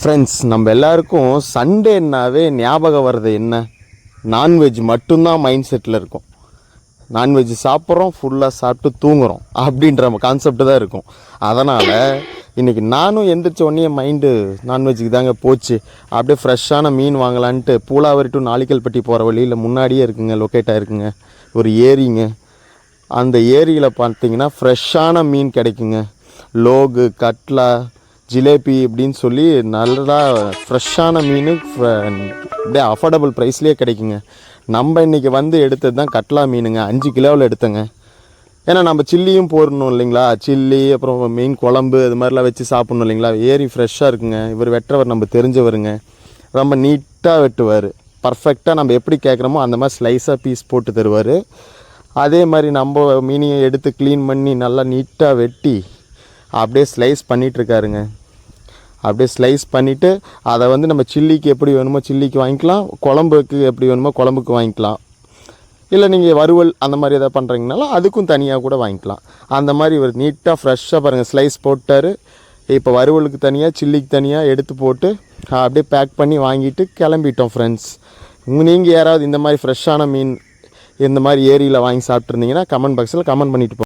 Friends நம்ம எல்லாருக்கும் சண்டேன்னாவே ஞாபகம் வர்றது என்ன? நான்வெஜ் மட்டும்தான் மைண்ட் செட்டில் இருக்கும். நான்வெஜ் சாப்பிட்றோம் ஃபுல்லாக சாப்பிட்டு தூங்குறோம். அப்படின்ற கான்செப்ட் தான் இருக்கும். அதனால் இன்றைக்கி நானும் எந்திரிச்ச உடனே மைண்டு நான்வெஜ்ஜுக்கு தாங்க போச்சு. அப்படியே ஃப்ரெஷ்ஷான மீன் வாங்கலான்ட்டு பூலாவரி டு நாளிக்கல்பட்டி போகிற வழியில் முன்னாடியே இருக்குங்க லொக்கேட் ஆகிருக்குங்க ஒரு ஏரிங்க. அந்த ஏரியில் பார்த்தீங்கன்னா ஃப்ரெஷ்ஷான மீன் கிடைக்குங்க. லோகு கட்லா ஜிலேபி இப்படின்னு சொல்லி நல்லா ஃப்ரெஷ்ஷான மீன் அப்படியே அஃபோர்டபுள் ப்ரைஸ்லேயே கிடைக்குங்க. நம்ம இன்றைக்கி வந்து எடுத்தது தான் கட்லா மீனுங்க. அஞ்சு கிலோவில் எடுத்தேங்க. ஏன்னா நம்ம சில்லியும் போடணும் இல்லைங்களா? சில்லி அப்புறம் மீன் குழம்பு இது மாதிரிலாம் வச்சு சாப்பிட்ணும் இல்லைங்களா? ஏரி ஃப்ரெஷ்ஷாக இருக்குங்க. இவர் வெட்டுறவர் நம்ம தெரிஞ்சவருங்க. ரொம்ப நீட்டாக வெட்டுவார். பர்ஃபெக்டாக நம்ம எப்படி கேட்குறோமோ அந்த மாதிரி ஸ்லைஸாக பீஸ் போட்டு தருவார். அதே மாதிரி நம்ம மீனையும் எடுத்து க்ளீன் பண்ணி நல்லா நீட்டாக வெட்டி அப்படியே ஸ்லைஸ் பண்ணிகிட்ருக்காருங்க அப்படியே ஸ்லைஸ் பண்ணிவிட்டு அதை வந்து நம்ம சில்லிக்கு எப்படி வேணுமோ சில்லிக்கு வாங்கிக்கலாம் குழம்புக்கு எப்படி வேணுமோ குழம்புக்கு வாங்கிக்கலாம். இல்லை நீங்கள் வறுவல் அந்த மாதிரி எதாவது பண்ணுறீங்கனாலும் அதுக்கும் தனியாக கூட வாங்கிக்கலாம். அந்த மாதிரி இவர் நீட்டாக ஃப்ரெஷ்ஷாக பாருங்கள் ஸ்லைஸ் போட்டார். இப்போ வறுவலுக்கு தனியாக சில்லிக்கு தனியாக எடுத்து போட்டு அப்படியே பேக் பண்ணி வாங்கிட்டு கிளம்பிட்டோம் ஃப்ரெண்ட்ஸ் நீங்கள் யாராவது இந்த மாதிரி ஃப்ரெஷ்ஷான மீன் இந்த மாதிரி ஏரியில் வாங்கி சாப்பிட்ருந்தீங்கன்னா கமெண்ட் பாக்ஸில் கமெண்ட் பண்ணிவிட்டு